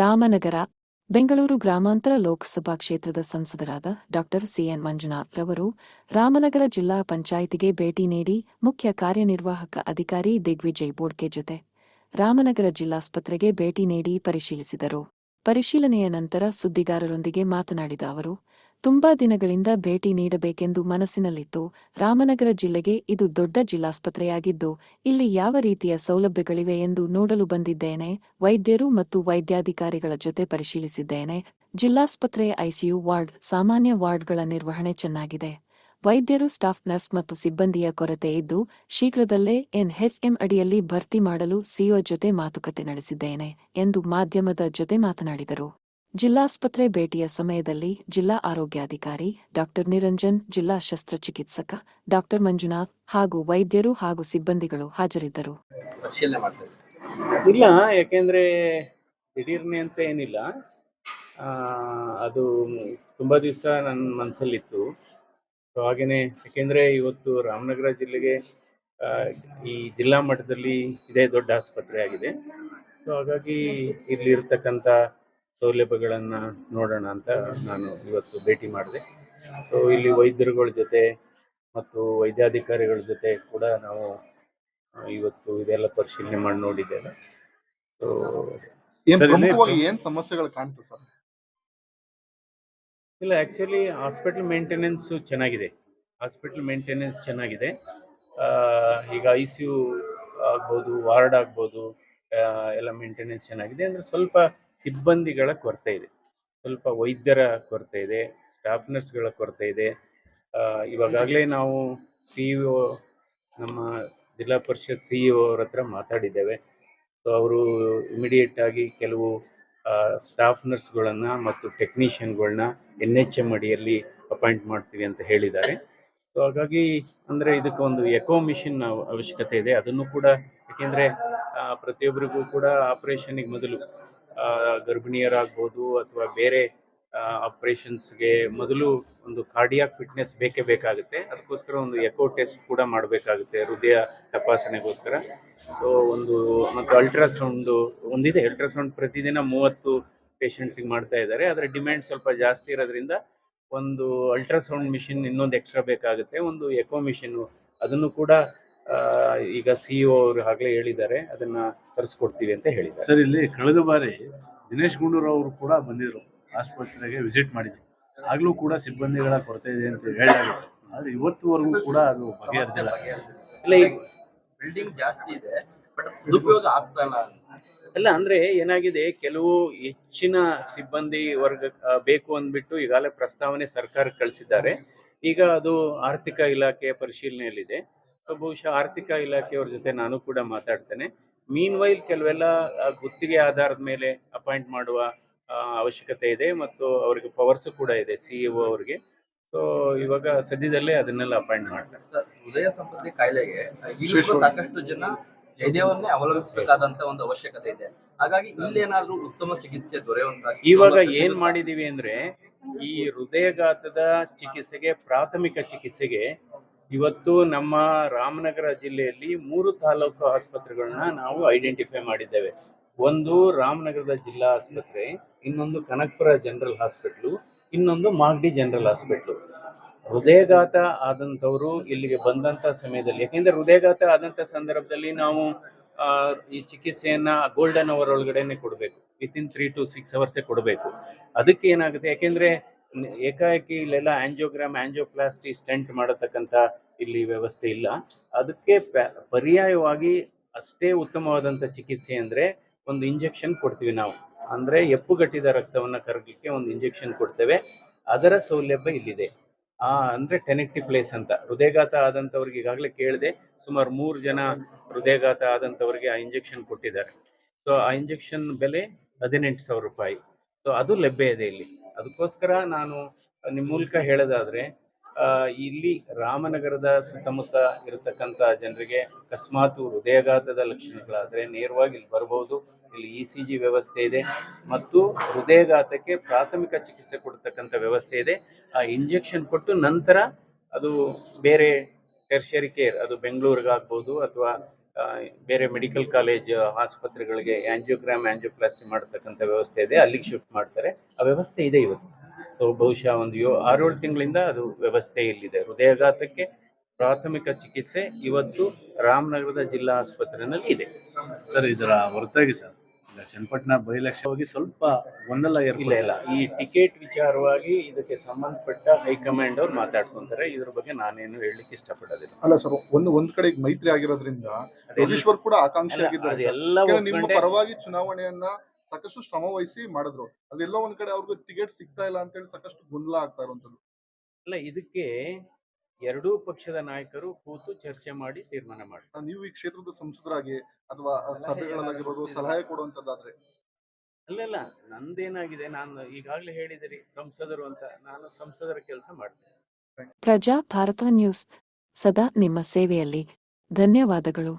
ರಾಮನಗರ, ಬೆಂಗಳೂರು ಗ್ರಾಮಾಂತರ ಲೋಕಸಭಾ ಕ್ಷೇತ್ರದ ಸಂಸದರಾದ ಡಾಕ್ಟರ್ ಸಿಎನ್ ಮಂಜುನಾಥ್ ರವರು ರಾಮನಗರ ಜಿಲ್ಲಾ ಪಂಚಾಯಿತಿಗೆ ಭೇಟಿ ನೀಡಿ ಮುಖ್ಯ ಕಾರ್ಯನಿರ್ವಾಹಕ ಅಧಿಕಾರಿ ದಿಗ್ವಿಜಯ್ ಬೋಡ್ಕೆ ಜೊತೆ ರಾಮನಗರ ಜಿಲ್ಲಾಸ್ಪತ್ರೆಗೆ ಭೇಟಿ ನೀಡಿ ಪರಿಶೀಲಿಸಿದರು. ಪರಿಶೀಲನೆಯ ನಂತರ ಸುದ್ದಿಗಾರರೊಂದಿಗೆ ಮಾತನಾಡಿದ ಅವರು ತುಂಬಾ ದಿನಗಳಿಂದ ಭೇಟಿ ನೀಡಬೇಕೆಂದು ಮನಸ್ಸಿನಲ್ಲಿತ್ತು. ರಾಮನಗರ ಜಿಲ್ಲೆಗೆ ಇದು ದೊಡ್ಡ ಜಿಲ್ಲಾಸ್ಪತ್ರೆಯಾಗಿದ್ದು, ಇಲ್ಲಿ ಯಾವ ರೀತಿಯ ಸೌಲಭ್ಯಗಳಿವೆ ಎಂದು ನೋಡಲು ಬಂದಿದ್ದೇನೆ. ವೈದ್ಯರು ಮತ್ತು ವೈದ್ಯಾಧಿಕಾರಿಗಳ ಜೊತೆ ಪರಿಶೀಲಿಸಿದ್ದೇನೆ. ಜಿಲ್ಲಾಸ್ಪತ್ರೆಯ ಐಸಿಯು ವಾರ್ಡ್, ಸಾಮಾನ್ಯ ವಾರ್ಡ್ಗಳ ನಿರ್ವಹಣೆ ಚೆನ್ನಾಗಿದೆ. ವೈದ್ಯರು, ಸ್ಟಾಫ್ ನರ್ಸ್ ಮತ್ತು ಸಿಬ್ಬಂದಿಯ ಕೊರತೆ ಇದ್ದು, ಶೀಘ್ರದಲ್ಲೇ ಎನ್ಎಚ್ಎಂ ಅಡಿಯಲ್ಲಿ ಭರ್ತಿ ಮಾಡಲು ಸಿಒ ಜೊತೆ ಮಾತುಕತೆ ನಡೆಸಿದ್ದೇನೆ ಎಂದು ಮಾಧ್ಯಮದ ಜೊತೆ ಮಾತನಾಡಿದರು. ಜಿಲ್ಲಾಸ್ಪತ್ರೆ ಭೇಟಿಯ ಸಮಯದಲ್ಲಿ ಜಿಲ್ಲಾ ಆರೋಗ್ಯಾಧಿಕಾರಿ ಡಾಕ್ಟರ್ ನಿರಂಜನ್ ಜಿಲ್ಲಾ ಶಸ್ತ್ರಚಿಕಿತ್ಸಕ ಡಾಕ್ಟರ್ ಮಂಜುನಾಥ್ ಹಾಗೂ ವೈದ್ಯರು ಹಾಗೂ ಸಿಬ್ಬಂದಿಗಳು ಹಾಜರಿದ್ದರು. ಇಲ್ಲ ಯಾಕೆಂದ್ರೆ ದಿಢೀರ್ನೆ ಅಂತ ಏನಿಲ್ಲ. ಆ, ಅದು ತುಂಬಾ ದಿವಸ ನನ್ನ ಮನಸ್ಸಲ್ಲಿತ್ತು ಸೊ ಹಾಗೇನೆ ಯಾಕೆಂದ್ರೆ ಇವತ್ತು ರಾಮನಗರ ಜಿಲ್ಲೆಗೆ ಆ, ಈ ಜಿಲ್ಲಾ ಮಟ್ಟದಲ್ಲಿ ಇದೇ ದೊಡ್ಡ ಆಸ್ಪತ್ರೆ ಆಗಿದೆ. ಸೊ ಹಾಗಾಗಿ ಇಲ್ಲಿ ಇರ್ತಕ್ಕಂಥ ಸೌಲಭ್ಯಗಳನ್ನು ನೋಡೋಣ ಅಂತ ನಾನು ಇವತ್ತು ಭೇಟಿ ಮಾಡಿದೆ. ಸೊ ಇಲ್ಲಿ ವೈದ್ಯರುಗಳ ಜೊತೆ ಮತ್ತು ವೈದ್ಯಾಧಿಕಾರಿಗಳ ಜೊತೆ ಕೂಡ ನಾವು ಇವತ್ತು ಇದೆಲ್ಲ ಪರಿಶೀಲನೆ ಮಾಡಿ ನೋಡಿದ್ದೇವೆ. ಸೊ ಏನ್ ಸಮಸ್ಯೆಗಳು ಕಾಣ್ತದೆ ಸರ್? ಇಲ್ಲ ಆ್ಯಕ್ಚುಲಿ ಹಾಸ್ಪಿಟಲ್ ಮೇಂಟೆನೆನ್ಸ್ ಚೆನ್ನಾಗಿದೆ. ಹಾಸ್ಪಿಟಲ್ ಮೇಂಟೆನೆನ್ಸ್ ಚೆನ್ನಾಗಿದೆ. ಈಗ ಐ ಸಿ ಯು ಆಗ್ಬೋದು ವಾರ್ಡ್ ಆಗ್ಬೋದು ಎಲ್ಲ ಮೇಂಟೆನೆನ್ಸ್ ಚೆನ್ನಾಗಿದೆ ಅಂದರೆ ಸ್ವಲ್ಪ ಸಿಬ್ಬಂದಿಗಳ ಕೊರತೆ ಇದೆ. ಸ್ವಲ್ಪ ವೈದ್ಯರ ಕೊರತೆ ಇದೆ ಸ್ಟಾಫ್ ನರ್ಸ್ಗಳ ಕೊರತೆ ಇದೆ. ಇವಾಗಲೇ ನಾವು ಸಿ ಇ ನಮ್ಮ ಜಿಲ್ಲಾ ಪರಿಷತ್ ಸಿ ಇ ಅವ್ರ ಹತ್ರ ಮಾತಾಡಿದ್ದೇವೆ. ಸೊ ಅವರು ಇಮಿಡಿಯೇಟ್ ಆಗಿ ಕೆಲವು ಸ್ಟಾಫ್ ನರ್ಸ್ಗಳನ್ನು ಮತ್ತು ಟೆಕ್ನಿಷಿಯನ್ಗಳನ್ನ ಎನ್ ಎಚ್ ಎಂ ಅಡಿಯಲ್ಲಿ ಅಪಾಯಿಂಟ್ ಮಾಡ್ತೀವಿ ಅಂತ ಹೇಳಿದ್ದಾರೆ. ಸೊ ಹಾಗಾಗಿ ಅಂದರೆ ಇದಕ್ಕೆ ಒಂದು ಎಕೋ ಮಿಷಿನ್ ಅವಶ್ಯಕತೆ ಇದೆ. ಅದನ್ನು ಕೂಡ ಯಾಕೆಂದರೆ ಪ್ರತಿಯೊಬ್ಬರಿಗೂ ಕೂಡ ಆಪರೇಷನ್ಗೆ ಮೊದಲು ಆ, ಗರ್ಭಿಣಿಯರಾಗ್ಬೋದು ಅಥವಾ ಬೇರೆ ಆಪರೇಷನ್ಸ್ಗೆ ಮೊದಲು ಒಂದು ಕಾರ್ಡಿಯಾಕ್ ಫಿಟ್ನೆಸ್ ಬೇಕೇ ಬೇಕಾಗುತ್ತೆ. ಅದಕ್ಕೋಸ್ಕರ ಒಂದು ಎಕೋ ಟೆಸ್ಟ್ ಕೂಡ ಮಾಡಬೇಕಾಗುತ್ತೆ ಹೃದಯ ತಪಾಸಣೆಗೋಸ್ಕರ. ಸೊ ಒಂದು ಮತ್ತು ಅಲ್ಟ್ರಾಸೌಂಡು ಒಂದಿದೆ. ಅಲ್ಟ್ರಾಸೌಂಡ್ ಪ್ರತಿದಿನ ಮೂವತ್ತು ಪೇಷಂಟ್ಸಿಗೆ ಮಾಡ್ತಾ ಇದ್ದಾರೆ. ಅದರ ಡಿಮ್ಯಾಂಡ್ ಸ್ವಲ್ಪ ಜಾಸ್ತಿ ಇರೋದ್ರಿಂದ ಒಂದು ಅಲ್ಟ್ರಾಸೌಂಡ್ ಮಿಷಿನ್ ಇನ್ನೊಂದು ಎಕ್ಸ್ಟ್ರಾ ಬೇಕಾಗುತ್ತೆ. ಒಂದು ಎಕೋ ಮಿಷಿನ್ನು ಅದನ್ನು ಕೂಡ ಈಗ ಸಿ ಇ ಅವರು ಆಗಲೇ ಹೇಳಿದ್ದಾರೆ ಅದನ್ನ ತರಿಸ್ಕೊಡ್ತೀವಿ ಅಂತ ಹೇಳಿದ್ದಾರೆ. ಸರ್ ಇಲ್ಲಿ ಕಳೆದ ಬಾರಿ ದಿನೇಶ್ ಗುಂಡೂರ್ ಅವರು ಕೂಡ ಬಂದಿದ್ರು ಆಸ್ಪತ್ರೆಗೆ ವಿಸಿಟ್ ಮಾಡಿದ್ರು. ಆಗ್ಲೂ ಕೂಡ ಸಿಬ್ಬಂದಿಗಳ ಕೊರತೆ ಇದೆ ಅಂತ ಹೇಳಿದ್ರು ಆದ್ರೆ ಇವತ್ತುವರೆಗೂ ಕೂಡ ಅದು ಬಗೆಹರಿಸಿಲ್ಲ. ಇಲ್ಲ ಈ- ಬಿಲ್ಡಿಂಗ್ ಜಾಸ್ತಿ ಇದೆ ಬಟ್ ಸದುಪಯೋಗ ಆಗ್ತಾ ಇಲ್ಲ. ಅಲ್ಲ ಅಂದ್ರೆ ಏನಾಗಿದೆ ಕೆಲವು ಹೆಚ್ಚಿನ ಸಿಬ್ಬಂದಿ ವರ್ಗ ಬೇಕು ಅಂದ್ಬಿಟ್ಟು ಈಗಾಗಲೇ ಪ್ರಸ್ತಾವನೆ ಸರ್ಕಾರಕ್ಕೆ ಕಳಿಸಿದ್ದಾರೆ. ಈಗ ಅದು ಆರ್ಥಿಕ ಇಲಾಖೆಯ ಪರಿಶೀಲನೆಯಲ್ಲಿದೆ. ಸೊ ಬಹುಶಃ ಆರ್ಥಿಕ ಇಲಾಖೆಯವ್ರ ಜೊತೆ ನಾನು ಕೂಡ ಮಾತಾಡ್ತೇನೆ. ಮೀನ್ ವೈಲ್ ಕೆಲವೆಲ್ಲ ಗುತ್ತಿಗೆ ಆಧಾರದ ಮೇಲೆ ಅಪಾಯಿಂಟ್ ಮಾಡುವ ಅವಶ್ಯಕತೆ ಇದೆ ಮತ್ತು ಅವರಿಗೆ ಪವರ್ಸ್ ಕೂಡ ಇದೆ ಸಿ ಇ ಅವರಿಗೆ. ಸೊ ಇವಾಗ ಸದ್ಯದಲ್ಲೇ ಅದನ್ನೆಲ್ಲ ಅಪಾಯಿಂಟ್ ಮಾಡ್ತಾರೆ. ಸರ್ ಹೃದಯ ಸಂಬಂಧಿ ಕಾಯಿಲೆಗೆ ಈಗಲೂ ಸಾಕಷ್ಟು ಜನ ಜಯದೇವನ್ನೇ ಅವಲಂಬಿಸಬೇಕಾದಂತ ಒಂದು ಅವಶ್ಯಕತೆ ಇದೆ. ಹಾಗಾಗಿ ಇಲ್ಲೇನಾದ್ರೂ ಉತ್ತಮ ಚಿಕಿತ್ಸೆ ದೊರೆಯುವಂತ ಇವಾಗ ಏನ್ ಮಾಡಿದೀವಿ ಅಂದ್ರೆ ಈ ಹೃದಯಘಾತದ ಚಿಕಿತ್ಸೆಗೆ ಪ್ರಾಥಮಿಕ ಚಿಕಿತ್ಸೆಗೆ ಇವತ್ತು ನಮ್ಮ ರಾಮನಗರ ಜಿಲ್ಲೆಯಲ್ಲಿ ಮೂರು ತಾಲೂಕು ಆಸ್ಪತ್ರೆಗಳನ್ನ ನಾವು ಐಡೆಂಟಿಫೈ ಮಾಡಿದ್ದೇವೆ. ಒಂದು ರಾಮನಗರದ ಜಿಲ್ಲಾ ಆಸ್ಪತ್ರೆ, ಇನ್ನೊಂದು ಕನಕಪುರ ಜನರಲ್ ಹಾಸ್ಪಿಟ್ಲು, ಇನ್ನೊಂದು ಮಾಗಡಿ ಜನರಲ್ ಹಾಸ್ಪಿಟ್ಲು. ಹೃದಯಘಾತ ಆದಂಥವರು ಇಲ್ಲಿಗೆ ಬಂದಂಥ ಸಮಯದಲ್ಲಿ, ಯಾಕೆಂದ್ರೆ ಹೃದಯಘಾತ ಆದಂಥ ಸಂದರ್ಭದಲ್ಲಿ ನಾವು ಈ ಚಿಕಿತ್ಸೆಯನ್ನ ಗೋಲ್ಡನ್ ಅವರ್ ಒಳಗಡೆನೆ ಕೊಡಬೇಕು. ಇನ್ ತ್ರೀ ಟು ಸಿಕ್ಸ್ ಅವರ್ಸೇ ಕೊಡಬೇಕು. ಅದಕ್ಕೆ ಏನಾಗುತ್ತೆ, ಯಾಕೆಂದ್ರೆ ಏಕಾಏಕಿ ಇಲ್ಲೆಲ್ಲ ಆಂಜಿಯೋಗ್ರಾಮ್, ಆಂಜಿಯೋಪ್ಲಾಸ್ಟಿ ಸ್ಟೆಂಟ್ ಮಾಡತಕ್ಕಂಥ ಇಲ್ಲಿ ವ್ಯವಸ್ಥೆ ಇಲ್ಲ. ಅದಕ್ಕೆ ಪರ್ಯಾಯವಾಗಿ ಅಷ್ಟೇ ಉತ್ತಮವಾದಂಥ ಚಿಕಿತ್ಸೆ ಅಂದ್ರೆ ಒಂದು ಇಂಜೆಕ್ಷನ್ ಕೊಡ್ತೀವಿ ನಾವು. ಅಂದ್ರೆ ಎಪ್ಪುಗಟ್ಟಿದ ರಕ್ತವನ್ನ ಕರಗಲಿಕ್ಕೆ ಒಂದು ಇಂಜೆಕ್ಷನ್ ಕೊಡ್ತೇವೆ. ಅದರ ಸೌಲಭ್ಯ ಇಲ್ಲಿದೆ. ಆ, ಅಂದ್ರೆ ಟೆನೆಕ್ಟಿ ಪ್ಲೇಸ್ ಅಂತ. ಹೃದಯಘಾತ ಆದಂಥವ್ರಿಗೆ ಈಗಾಗಲೇ ಕೇಳಿದೆ. ಸುಮಾರು ಮೂರು ಜನ ಹೃದಯಘಾತ ಆದಂಥವ್ರಿಗೆ ಆ ಇಂಜೆಕ್ಷನ್ ಕೊಟ್ಟಿದ್ದಾರೆ. ಸೊ ಆ ಇಂಜೆಕ್ಷನ್ ಬೆಲೆ ಹದಿನೆಂಟು ಸಾವಿರ ರೂಪಾಯಿ. ಸೊ ಅದು ಲಭ್ಯ ಇದೆ ಇಲ್ಲಿ. ಅದಕ್ಕೋಸ್ಕರ ನಾನು ನಿಮ್ಮ ಮೂಲಕ ಹೇಳೋದಾದ್ರೆ ಇಲ್ಲಿ ರಾಮನಗರದ ಸುತ್ತಮುತ್ತ ಇರತಕ್ಕಂಥ ಜನರಿಗೆ ಅಕಸ್ಮಾತ್ ಹೃದಯಾಘಾತದ ಲಕ್ಷಣಗಳಾದರೆ ನೇರವಾಗಿ ಇಲ್ಲಿ ಬರಬಹುದು ಇಲ್ಲಿ ಇ ಸಿ ಜಿ ವ್ಯವಸ್ಥೆ ಇದೆ ಮತ್ತು ಹೃದಯಘಾತಕ್ಕೆ ಪ್ರಾಥಮಿಕ ಚಿಕಿತ್ಸೆ ಕೊಡ್ತಕ್ಕಂಥ ವ್ಯವಸ್ಥೆ ಇದೆ. ಆ ಇಂಜೆಕ್ಷನ್ ಕೊಟ್ಟು ನಂತರ ಅದು ಬೇರೆ ಟೆರ್ಷರಿ ಕೇರ್, ಅದು ಬೆಂಗಳೂರಿಗಾಗ್ಬೋದು ಅಥವಾ ಬೇರೆ ಮೆಡಿಕಲ್ ಕಾಲೇಜ್ ಆಸ್ಪತ್ರೆಗಳಿಗೆ ಆಂಜಿಯೋಗ್ರಾಮ್, ಆಂಜಿಯೋಪ್ಲಾಸ್ಟಿ ಮಾಡತಕ್ಕಂಥ ವ್ಯವಸ್ಥೆ ಇದೆ. ಅಲ್ಲಿಗೆ ಶಿಫ್ಟ್ ಮಾಡ್ತಾರೆ. ಆ ವ್ಯವಸ್ಥೆ ಇದೆ ಇವತ್ತು. ಸೊ, ಬಹುಶಃ ಒಂದು ಯೋ, ಆರೇಳು ತಿಂಗಳಿಂದ ಅದು ವ್ಯವಸ್ಥೆ ಇಲ್ಲಿದೆ. ಹೃದಯಾಘಾತಕ್ಕೆ ಪ್ರಾಥಮಿಕ ಚಿಕಿತ್ಸೆ ಇವತ್ತು ರಾಮನಗರದ ಜಿಲ್ಲಾ ಆಸ್ಪತ್ರೆಯಲ್ಲಿ ಇದೆ. ಸರ್, ಇದರ ಹೊರತಾಗಿ ಸರ್ ಚನ್ನಪಟ್ಟಣ ಬೈಲಕ್ಷ ಹೋಗಿ ಸ್ವಲ್ಪ ಒಂದಲ್ಲ ಇಲ್ಲ ಇರಲಿಲ್ಲ ಇಲ್ಲ. ಈ ಟಿಕೆಟ್ ವಿಚಾರವಾಗಿ ಇದಕ್ಕೆ ಸಂಬಂಧಪಟ್ಟ ಹೈಕಮಾಂಡ್ ಅವ್ರು ಮಾತಾಡ್ಕೊಂತಾರೆ. ಇದ್ರ ಬಗ್ಗೆ ನಾನೇನು ಹೇಳಲಿಕ್ಕೆ ಇಷ್ಟಪಡೋದಿಲ್ಲ. ಅಲ್ಲ ಸರ್ ಒಂದು ಒಂದ್ ಕಡೆ ಮೈತ್ರಿ ಆಗಿರೋದ್ರಿಂದ ಯೋಗೇಶ್ವರ್ ಕೂಡ ಆಕಾಂಕ್ಷೆ ಆಗಿದ್ದಾರೆ. ನಿಮ್ಮ ಪರವಾಗಿ ಚುನಾವಣೆಯನ್ನ ಸಾಕಷ್ಟು ಶ್ರಮ ವಹಿಸಿ ಮಾಡಿದ್ರು. ಅದೆಲ್ಲ ಒಂದ್ ಕಡೆ ಅವ್ರಿಗೆ ಟಿಕೆಟ್ ಸಿಗ್ತಾ ಇಲ್ಲ ಅಂತ ಹೇಳಿ ಸಾಕಷ್ಟು ಗೊಂದಲ ಆಗ್ತಾ ಇರುವಂತದ್ದು ಅಲ್ಲ ಇದಕ್ಕೆ ಎರಡೂ ಪಕ್ಷದ ನಾಯಕರು ಕೂತು ಚರ್ಚೆ ಮಾಡಿ ತೀರ್ಮಾನ ಮಾಡಿ. ನೀವು ಈ ಕ್ಷೇತ್ರದ ಸಂಸದರಾಗಿ ಅಥವಾ ಸಭೆಗಳಲ್ಲಾಗಿರ್ಬೋದು ಸಲಹೆ ಕೊಡುವಂತದ್ದಾದ್ರೆ ಅಲ್ಲಲ್ಲ ನಂದೇನಾಗಿದೆ? ನಾನು ಈಗಾಗಲೇ ಹೇಳಿದಿರಿ ಸಂಸದರು ಅಂತ. ನಾನು ಸಂಸದರ ಕೆಲಸ ಮಾಡ್ತೇನೆ. ಪ್ರಜಾ ಭಾರತ ನ್ಯೂಸ್ ಸದಾ ನಿಮ್ಮ ಸೇವೆಯಲ್ಲಿ. ಧನ್ಯವಾದಗಳು.